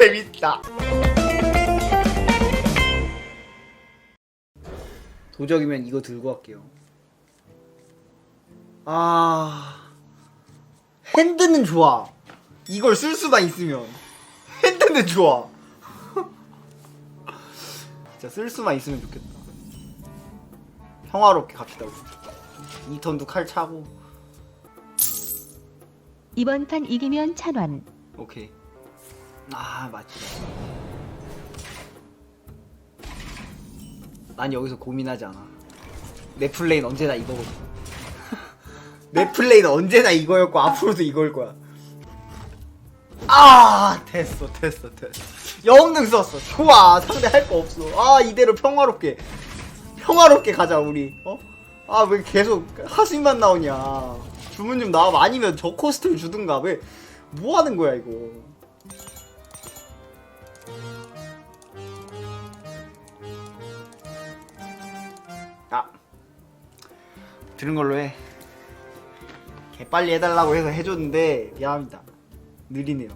재밌다. 도적이면 이거 들고 갈게요. 아 핸드는 좋아. 이걸 쓸 수만 있으면 핸드는 좋아. 진짜 쓸 수만 있으면 좋겠다. 평화롭게 갑시다 우리. 이 턴도 칼 차고. 이번 판 이기면 천원. 오케이. 아 맞지. 난 여기서 고민하지 않아. 내 플레이는 언제나 이거거든. 내 플레이는 언제나 이거였고 앞으로도 이걸 거야. 아 됐어 됐어 됐어. 영능 썼어. 좋아 상대 할 거 없어. 아 이대로 평화롭게 평화롭게 가자 우리. 어? 아 왜 계속 하신만 나오냐. 주문 좀 나와 아니면 저 코스트를 주든가 왜 뭐 하는 거야 이거. 들은 걸로 해. 개 빨리 해달라고 해서 해줬는데 미안합니다. 느리네요.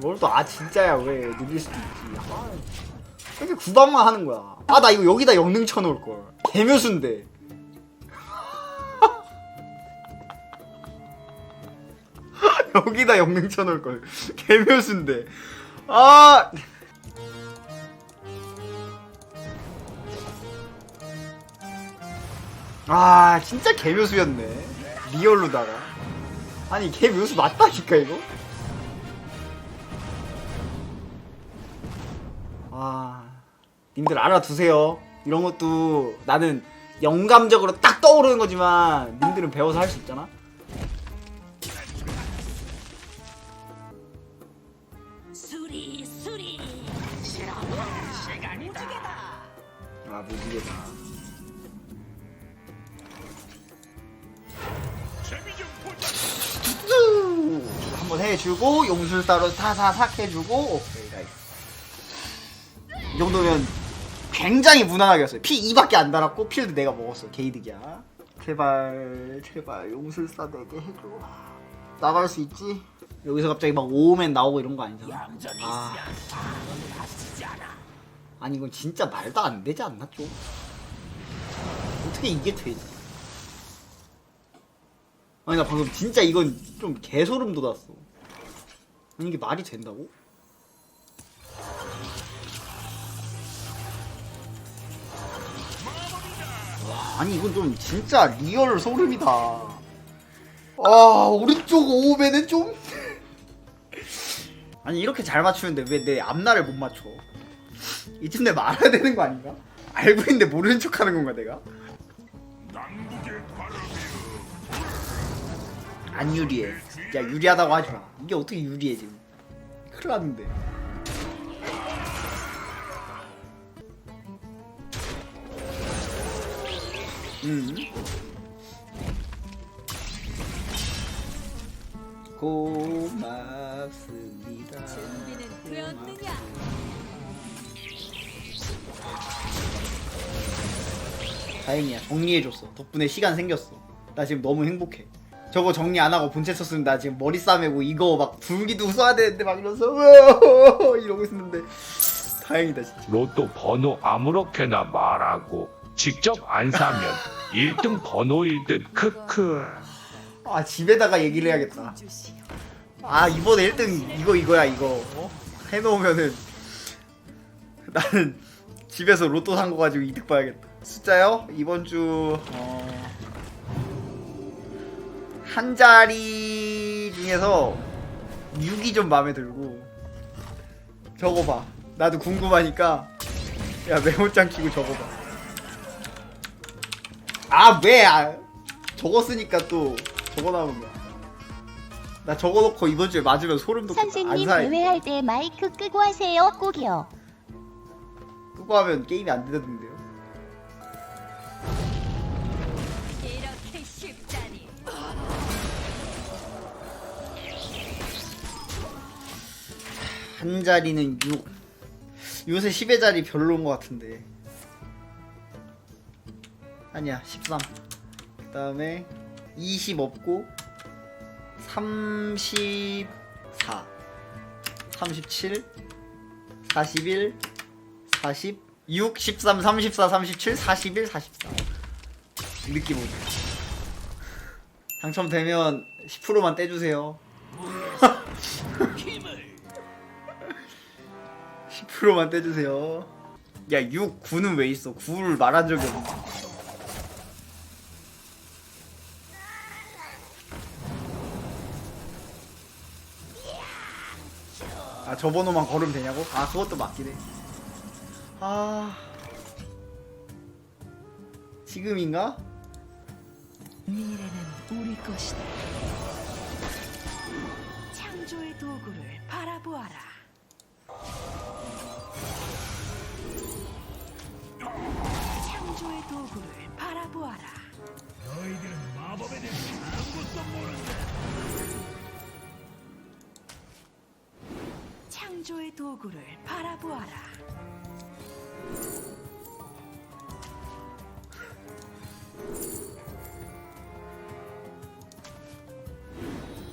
뭘 또 아 진짜야 왜 느릴 수도 있지. 아, 왜 이렇게 구박만 하는 거야. 아 나 이거 여기다 영능 쳐놓을 걸. 개묘수인데. 여기다 영능 쳐놓을 걸. 개묘수인데. 아. 아 진짜 개묘수였네. 리얼로다가. 아니 개묘수 맞다니까 이거? 아 님들 알아두세요. 이런 것도 나는 영감적으로 딱 떠오르는 거지만 님들은 배워서 할 수 있잖아. 수리 수리. 아 무지개다 해주고 용술사로 사사삭 해주고 오케이 나이스 이 정도면 굉장히 무난하게 했어요 피 2밖에 안 달았고 필드 내가 먹었어 게이득이야 제발 제발 용술사 내게 해줘 나갈 수 있지? 여기서 갑자기 막 오맨 나오고 이런 거 아니잖아 아. 아니 이건 진짜 말도 안 되지 않나 좀? 어떻게 이게 되지? 아니 나 방금 진짜 이건 좀 개소름 돋았어. 아니 이게 말이 된다고? 와 아니 이건 좀 진짜 리얼 소름이다. 아 오른쪽 오면은 좀 아니 이렇게 잘 맞추는데 왜 내 앞날을 못 맞춰? 이쯤 되면 알아야 되는 거 아닌가? 알고 있는데 모르는 척 하는 건가 내가? 안 유리해 야 유리하다고 하지마. 이게 어떻게 유리해 지금? 큰일 났는데. 음. 고맙습니다. 준비는 되었느냐? 다행이야. 정리해줬어. 덕분에 시간 생겼어. 나 지금 너무 행복해 저거 정리 안 하고 본체 썼으면 나 지금 머리 싸매고 이거 막 불기도 써야 되는데 막 이러면서 이러고 있었는데 다행이다 진짜. 로또 번호 아무렇게나 말하고 직접 안 사면 1등 번호일 듯 크크. 아 집에다가 얘기를 해야겠다. 아 이번에 1등 이거 이거야 이거. 어? 해놓으면은 나는 집에서 로또 산 거 가지고 이득 봐야겠다. 숫자요? 이번 주 어... 한 자리 중에서 6이 좀 마음에 들고 적어봐. 나도 궁금하니까 야 메모장 키고 적어봐. 아왜? 아, 적었으니까 또 적어나오는 거야. 나 적어놓고 이번 주에 맞으면 소름 돋겠다 선생님 안 대회할 때 마이크 끄고 하세요. 꼭이요. 끄고 하면 게임이 안 되던데요 한 자리는 6 요새 10의 자리 별로인 것 같은데. 아니야 13 그 다음에 20 없고 34 37 41 46 13 34 37 41 44 느낌 오죠 당첨되면 10%만 떼주세요 10%만 떼주세요 야 6, 9는 왜 있어 9를 말한 적이 없어 아, 저 번호만 걸으면 되냐고? 아, 그것도 맞긴 해. 아. 지금인가? 미래는 우리 것이다. 창조의 도구를 바라보아라. 창조의 도구를 바라보아라. 창조의 도구를 바라보아라.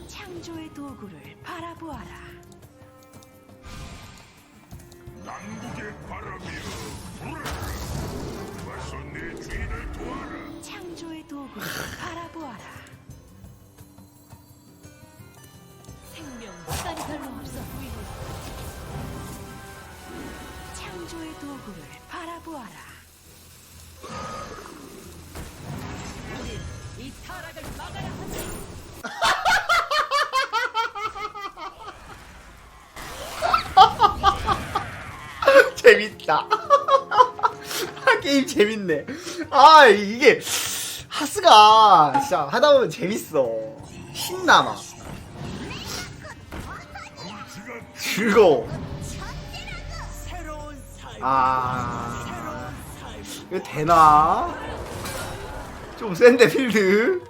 창조의 도구를 바라보아라. 남국의 바람이여 불어 와서 내 주인을 도와라 창조의 도구를 바라보아라. 생명 시간이 별로 없어 보이고. 창조의 도구를 바라보아라. 우린 이 타락을 막아야 하지. 재밌다. 아, 게임 재밌네. 아, 이게, 하스가, 진짜 하다 보면 재밌어. 신나, 막. 즐거워. 아, 이거 되나? 좀 센데, 필드.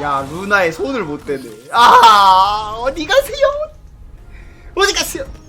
야, 루나의 손을 못 대네. 아, 어디 가세요? 어디 가세요?